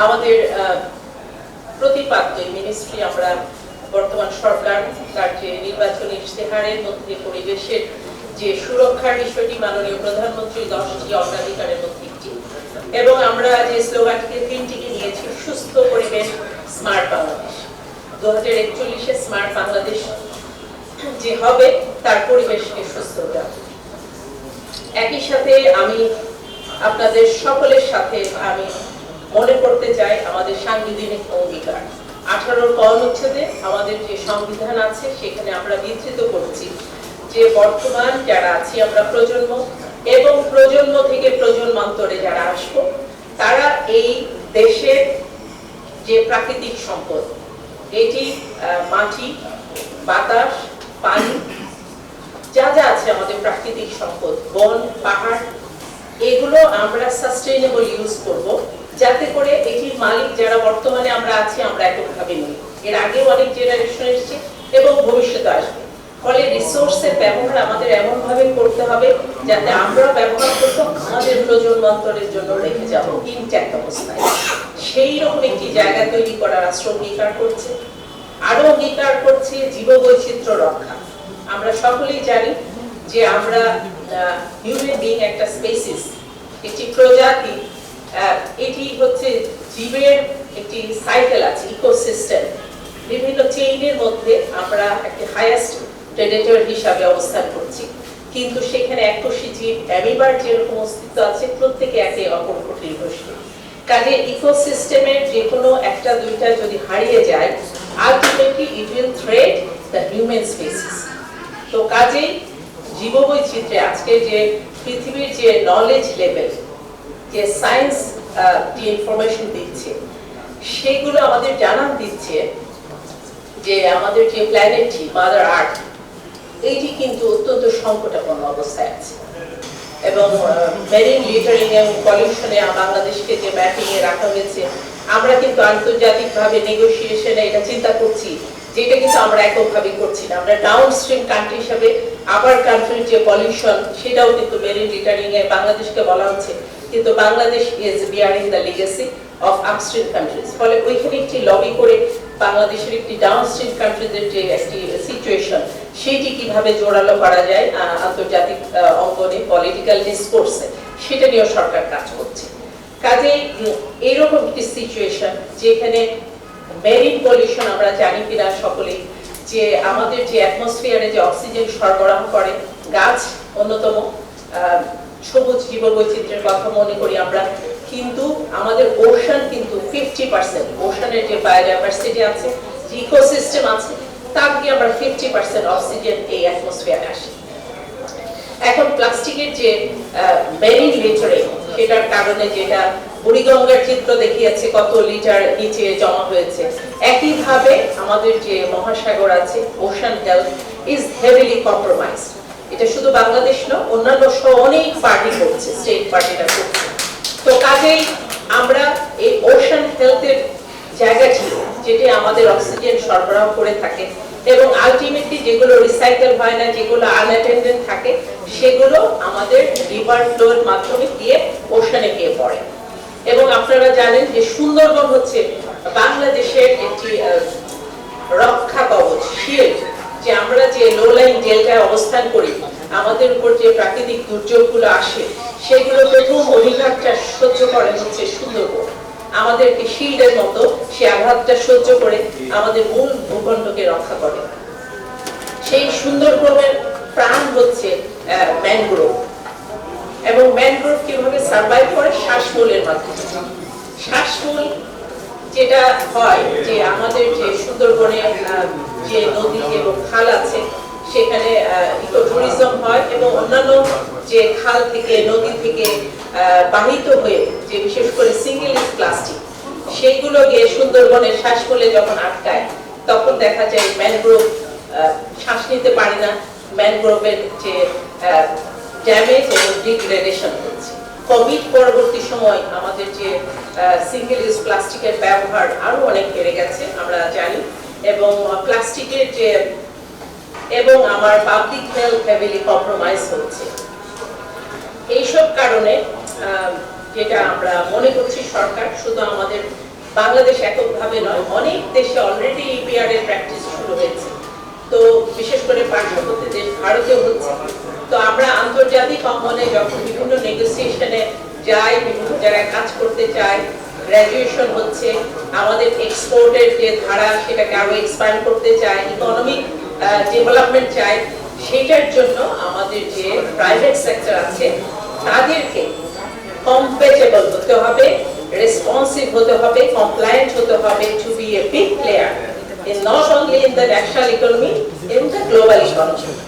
আমাদের প্রতিপাদ্য মিনিস্ট্রি আমরা বর্তমান সরকার, তার যে নির্বাচনী ইশতেহারের মধ্যে, পরিবেশের যে সুরক্ষার বিষয়টি মাননীয় প্রধানমন্ত্রী, দশটি অগ্রাধিকারের মধ্যে একটি। এবং আমরা যে স্লোগানটিকে তিনটিকে নিয়েছি, সুস্থ পরিবেশ, স্মার্ট বাংলাদেশ। দু হাজার একচল্লিশে স্মার্ট বাংলাদেশ যে হবে, তার পরিবেশকে সুস্থ হবে একই সাথে আমি আপনাদের সকলের সাথে আমি মনে করতে চাই আমাদের সাংবিধানিক অঙ্গীকার। আঠারোর ক অনুচ্ছেদে আমাদের যে সংবিধান আছে, সেখানে আমরা বিধৃত করছি যে বর্তমান যারা আছি আমরা প্রজন্ম এবং প্রজন্ম থেকে প্রজন্মান্তরে যারা আসব, তারা এই দেশের যে প্রাকৃতিক সম্পদ, এটি মাটি, বাতাস, পানি, যা যা আছে আমাদের প্রাকৃতিক সম্পদ, বন, পাহাড়, এগুলো আমরা সাস্টেইনেবল ইউজ করব। যাতে করে এটির মালিক যারা বর্তমানে আমরা আছি, আমরা এককভাবে নিই। এর আগেও অনেক জেনারেশন এসেছে এবং ভবিষ্যতে আসবে। ফলে রিসোর্সের ব্যবহার আমাদের এমন ভাবে করতে হবে যাতে আমরা ব্যবহার করব, আমাদের প্রজন্মান্তরের জন্য রেখে যাব ইনট্যাক্ট অবস্থায়। সেই রকম একটি জায়গা তৈরি করার রাষ্ট্র অঙ্গীকার করছে। আরও অঙ্গীকার করছে জীববৈচিত্র্য রক্ষা। আমরা সকলেই জানি যে আমরা হিউম্যান বিং একটা স্পেসিস একটি প্রজাতি এটি হচ্ছে জীবের একটি সাইকেল আছে ইকোসিস্টেম বিভিন্ন চেইনের মধ্যে আমরা একটি হাইয়েস্ট প্রেডেটর হিসাবে অবস্থান করছি। কিন্তু সেখানে এককোষী জীব অ্যামিবার যেরকম অস্তিত্ব আছে, প্রত্যেকে একে অপর উপর নির্ভরশীল। কাজে ইকোসিস্টেমের যে কোনো একটা দুইটা যদি হারিয়ে যায় ultimately it will threat the human species তো কাজেই জীববৈচিত্র্যে আজকে যে পৃথিবীর যে নলেজ লেভেল যে সায়েন্স যে ইনফরমেশন দিচ্ছে, সেগুলো আমাদের জানান দিচ্ছে যে আমাদের যে প্ল্যানেটটি মাদার আর্থ এইটি কিন্তু অত্যন্ত সংকটাপন্ন অবস্থায় আছে। এবং মেরিন লিটারিং এবং পলিউশনে বাংলাদেশকে যে ম্যাপিং এ রাখা হয়েছে, আমরা কিন্তু আন্তর্জাতিকভাবে নেগোসিয়েশনে এটা চিন্তা করছি, যেটা কিন্তু আমরা এককভাবে করছি না। আমরা ডাউন স্ট্রিম কান্ট্রি হিসাবে আবার কান্ট্রির যে পলিউশন সেটাও কিন্তু মেরিন লিটারিং এ বাংলাদেশকে বলা হচ্ছে কিন্তু Bangladesh is bearing the legacy of upstream countries. ফলে ওইখানে একটি লবি করে বাংলাদেশের একটি ডাউনস্ট্রিম কান্ট্রিজের যে একটি সিচুয়েশন সেটি কীভাবে জোরালো করা যায় আন্তর্জাতিক অঙ্গনে পলিটিক্যাল ডিসকোর্সে সেটা নিয়েও সরকার কাজ করছে। কাজেই এইরকম একটি সিচুয়েশন যেখানে মেরিন পলিউশন আমরা জানি কিনা সকলেই, যে আমাদের যে অ্যাটমসফিয়ারে যে অক্সিজেন সরবরাহ করে, গাছ অন্যতম সবুজ জীববৈচিত্র্যের কথা মনে করি আমরা। কিন্তু আমাদের ওশান কিন্তু ফিফটি পার্সেন্ট ওশানের যে বায়োডাইভার্সিটি আছে, যে ইকোসিস্টেম আছে, তার থেকে আমরা ফিফটি পার্সেন্ট অক্সিজেন এই অ্যাটমসফিয়ারে আসে। এখন প্লাস্টিকের যে মেরিন লিটারিং সেটার কারণে যেটা বুড়িগঙ্গার চিত্র দেখিয়েছে, কত লিটার নিচে জমা হয়েছে। একইভাবে আমাদের যে মহাসাগর আছে ocean health is heavily compromised এটা শুধু বাংলাদেশ না, অন্যান্য অনেক পার্টি করছে স্টেট পার্টিরা করছে। তো কাজেই আমরা এই ওশান হেলথের জায়গাটি যেটি আমাদের অক্সিজেন সরবরাহ করে থাকে এবং আলটিমেটলি যেগুলো রিসাইকেল হয় না, যেগুলো আনঅ্যাটেন্ডেন্ট থাকে, সেগুলো আমাদের রিভার ফ্লোর মাধ্যমে গিয়ে ওশানে গিয়ে পড়ে। এবং আপনারা জানেন যে সুন্দরবন হচ্ছে বাংলাদেশের একটি রক্ষা কবচ শিল্ড যে আমরা যে লো লাইন ডেল্টায় অবস্থান করি। আমাদের উপর যে প্রাকৃতিক দুর্যোগগুলো আসে, সেগুলো প্রথম অধিকারটা সহ্য করে হচ্ছে সুন্দরবন। আমাদেরকে শিল্ডের মতো সে আঘাতটা সহ্য করে আমাদের মূল ভূখণ্ডকে রক্ষা করে। সেই সুন্দরবনের প্রাণ হচ্ছে ম্যানগ্রোভ এবং ম্যানগ্রোভ কীভাবে সার্ভাইভ করে? শ্বাসমূলের মাধ্যমে। শ্বাসমূল যেটা হয় যে আমাদের যে সুন্দরবনে যে নদী এবং খাল আছে সেখানে ইকো ট্যুরিজম হয় এবং অন্যান্য যে খাল থেকে, নদী থেকে বাহিত হয়ে যে বিশেষ করে সিঙ্গেল প্লাস্টিক সেইগুলো গিয়ে সুন্দরবনের শ্বাসমূলে যখন আটকায়, তখন দেখা যায় ম্যানগ্রোভ শ্বাস নিতে পারে না। ম্যানগ্রোভের যে ড্যামেজ এবং ডিগ্রেডেশন হচ্ছে। কোভিড পরবর্তী সময় আমাদের যে সিঙ্গেল ইউজ প্লাস্টিকের ব্যবহার আরও অনেক বেড়ে গেছে, আমরা জানি। এবং প্লাস্টিকের যে এবং আমার পাবলিক হেলথ হেভিলি কম্প্রোমাইজ হচ্ছে। এইসব কারণে যেটা আমরা মনে করছি সরকার, শুধু আমাদের বাংলাদেশ এককভাবে নয়, অনেক দেশে অলরেডি ইপিআর এর প্র্যাকটিস শুরু হয়েছে। তো বিশেষ করে পার্শ্ববর্তী দেশ ভারতেও হচ্ছে। তো আমরা আন্তর্জাতিক অঙ্গনে যখন বিভিন্ন নেগোসিয়েশনে যাই, বিভিন্ন জায়গায় কাজ করতে চাই গ্র্যাজুয়েশন হচ্ছে, আমাদের এক্সপোর্টের যে ধারা, সেটাকে আরও এক্সপ্যান্ড করতে চাই ইকোনমিক ডেভেলপমেন্ট চাই সেটার জন্য আমাদের যে প্রাইভেট সেক্টর আছে, তাদেরকে কম্পেটেবল হতে হবে রেসপন্সিভ হতে হবে কমপ্লায়েন্ট হতে হবে to be a big player in not only in the national economy, in the global economy.